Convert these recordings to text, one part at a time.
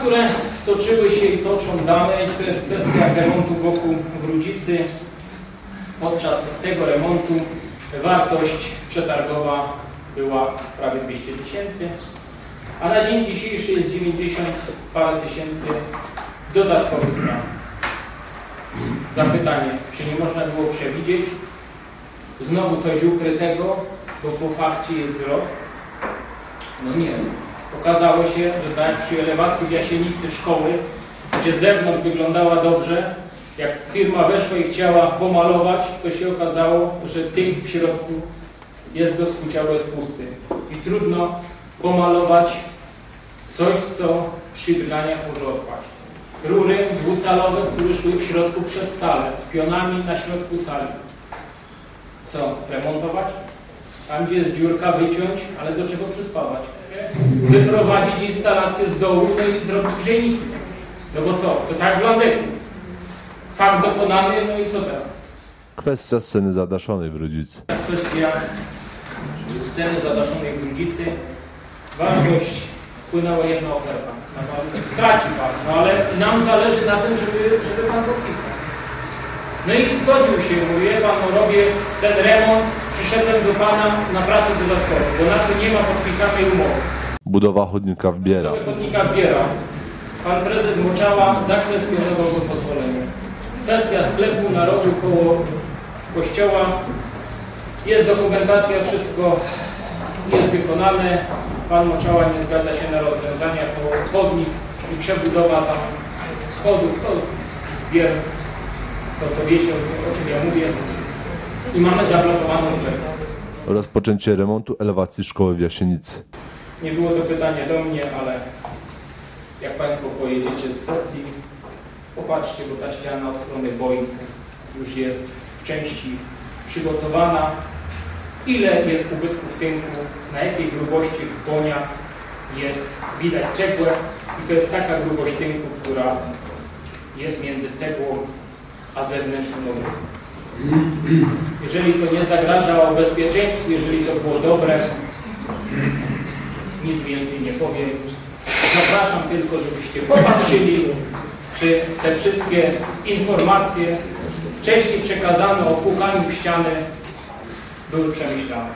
które toczyły się i toczą dalej, to jest kwestia remontu wokół Grudzicy. Podczas tego remontu wartość przetargowa była prawie 200 tysięcy, a na dzień dzisiejszy jest 90 parę tysięcy dodatkowych prac. Zapytanie, czy nie można było przewidzieć znowu coś ukrytego, bo po fakcie jest wzrost? No nie. Okazało się, że tak przy elewacji w Jasienicy szkoły, gdzie z zewnątrz wyglądała dobrze, jak firma weszła i chciała pomalować, to się okazało, że tynk w środku jest do skucia, jest pusty. I trudno pomalować coś, co przy drganiach może odpaść. Rury dwucalowe, które szły w środku przez salę, z pionami na środku sali. Co, remontować? Tam, gdzie jest dziurka, wyciąć, ale do czego przyspawać? Wyprowadzić instalację z dołu no i zrobić grzejniki. No bo co? To tak w Landeku. Fakt dokonany, no i co teraz? Kwestia sceny zadaszonej w Rudzicy. Kwestia sceny zadaszonej w Grudzicy. Wartość wpłynęła jedna oferta. Na pan straci pan, no ale nam zależy na tym, żeby, żeby pan podpisał. No i zgodził się, mówię, pan, no robię ten remont, przyszedłem do pana na pracę dodatkową, bo na to nie ma podpisanej umowy. Budowa chodnika w Biera. Chodnika Biera. Pan prezydent Moczała zakwestionował to pozwolenie. Kwestia sklepu na rodziu koło kościoła. Jest dokumentacja, wszystko jest wykonane. Pan Moczała nie zgadza się na rozwiązania koło chodnik i przebudowa tam schodów. To Bier, to, to wiecie o czym ja mówię. I mamy zablokowaną kwestię. Rozpoczęcie remontu elewacji szkoły w Jasienicy. Nie było to pytanie do mnie, ale jak Państwo pojedziecie z sesji, popatrzcie, bo ta ściana od strony boisk już jest w części przygotowana. Ile jest ubytków tynku, na jakiej grubości w boniach jest widać cegłę i to jest taka grubość tynku, która jest między cegłą a zewnętrznym obrysem. Jeżeli to nie zagraża bezpieczeństwu, jeżeli to było dobre, nic więcej nie powiem. Zapraszam tylko, żebyście popatrzyli, czy te wszystkie informacje wcześniej przekazane o pukaniu w ścianę były przemyślane.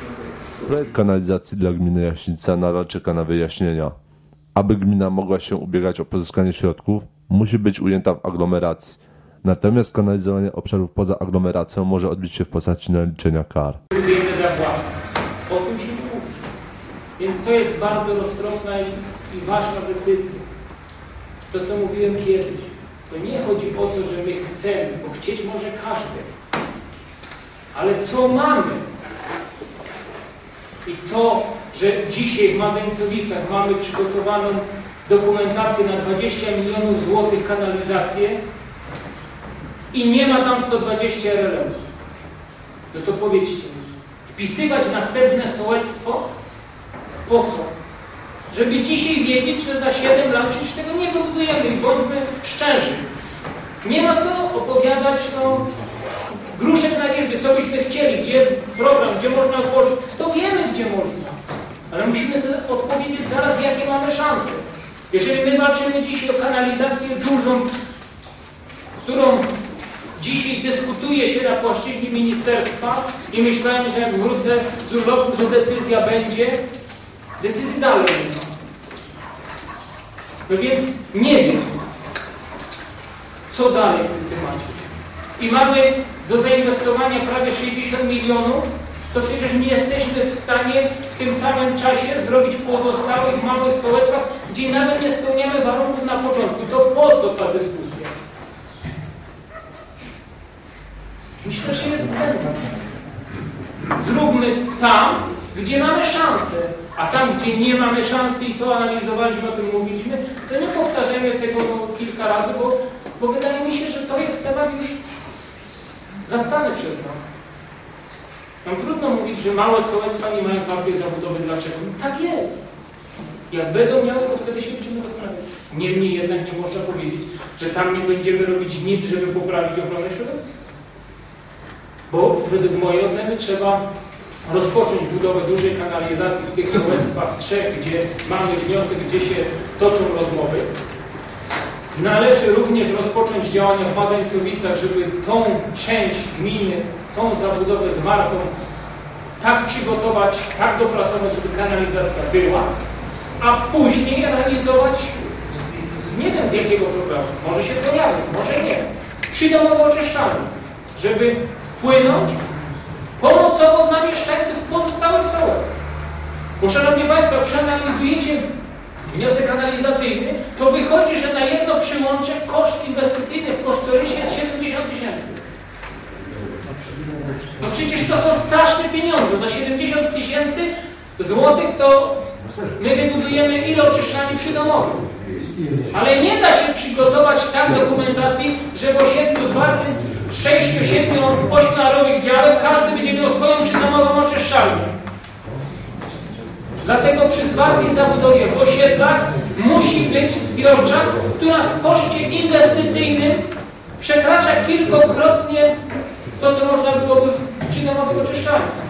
Dziękuję. Projekt kanalizacji dla gminy Jaśnica nadal czeka na wyjaśnienia. Aby gmina mogła się ubiegać o pozyskanie środków, musi być ujęta w aglomeracji. Natomiast kanalizowanie obszarów poza aglomeracją może odbyć się w postaci naliczenia kar. O tym się nie mówi. Więc to jest bardzo roztropna i, i ważna decyzja. To, co mówiłem kiedyś, to nie chodzi o to, że my chcemy, bo chcieć może każdy. Ale co mamy? I to, że dzisiaj w Mazeńcowicach mamy przygotowaną dokumentację na 20 milionów złotych kanalizację i nie ma tam 120 RLM. No to powiedzcie mi, wpisywać następne sołectwo po co? Żeby dzisiaj wiedzieć, że za 7 lat przecież tego nie wybudujemy. Bądźmy szczerzy. Nie ma co opowiadać no, gruszek na wierzbie, co byśmy chcieli, gdzie jest program, gdzie można złożyć. To wiemy, gdzie można. Ale musimy sobie odpowiedzieć zaraz, jakie mamy szanse. Jeżeli my walczymy dzisiaj o kanalizację dużą, którą dzisiaj dyskutuje się na płaszczyźnie ministerstwa i myślałem, że jak wrócę z urlopu, że decyzja będzie, decyzji dalej nie ma. No więc nie wiem, co dalej w tym temacie. I mamy do zainwestowania prawie 60 milionów, to przecież nie jesteśmy w stanie w tym samym czasie zrobić w pozostałych małych sołectwach, gdzie nawet nie spełniamy warunków na początku. To po co ta dyskusja? Myślę, że jest zbędna. Zróbmy tam, gdzie mamy szansę, a tam, gdzie nie mamy szansy i to analizowaliśmy, o tym mówiliśmy, to nie powtarzajmy tego kilka razy, bo, bo wydaje mi się, że to jest temat już zastany przez nas. Tam trudno mówić, że małe sołectwa nie mają wartej zabudowy. Dlaczego? Tak jest. Jak będą miały, to wtedy się będziemy zastanawiać. Niemniej jednak nie można powiedzieć, że tam nie będziemy robić nic, żeby poprawić ochronę środowiska. Bo według mojej oceny trzeba rozpocząć budowę dużej kanalizacji w tych sołectwach trzech, gdzie mamy wniosek, gdzie się toczą rozmowy. Należy również rozpocząć działania w Mazańcowicach, żeby tą część gminy, tą zabudowę zwartą tak przygotować, tak dopracować, żeby kanalizacja była, a później realizować, z- nie wiem z jakiego programu, może się pojawi, może nie, przydomowo oczyszczalnie, żeby wpłynąć pomocowo dla mieszkańców pozostałych sołectw. Bo Szanowni Państwo, przeanalizujecie wniosek kanalizacyjny, to wychodzi, że na jedno przyłącze koszt inwestycyjny w kosztorysie jest 70 tysięcy. No przecież to są straszne pieniądze. Za 70 tysięcy złotych to my wybudujemy ile oczyszczalni przydomowych. Ale nie da się przygotować tak dokumentacji, że w osiedlu zwartym 6, 7, 8 narodowych działek każdy będzie miał swoją przydomową oczyszczalnię. Dlatego przy zwartej zabudowie w osiedlach musi być zbiorcza, która w koszcie inwestycyjnym przekracza kilkokrotnie to, co można byłoby w przydomowych oczyszczalniach.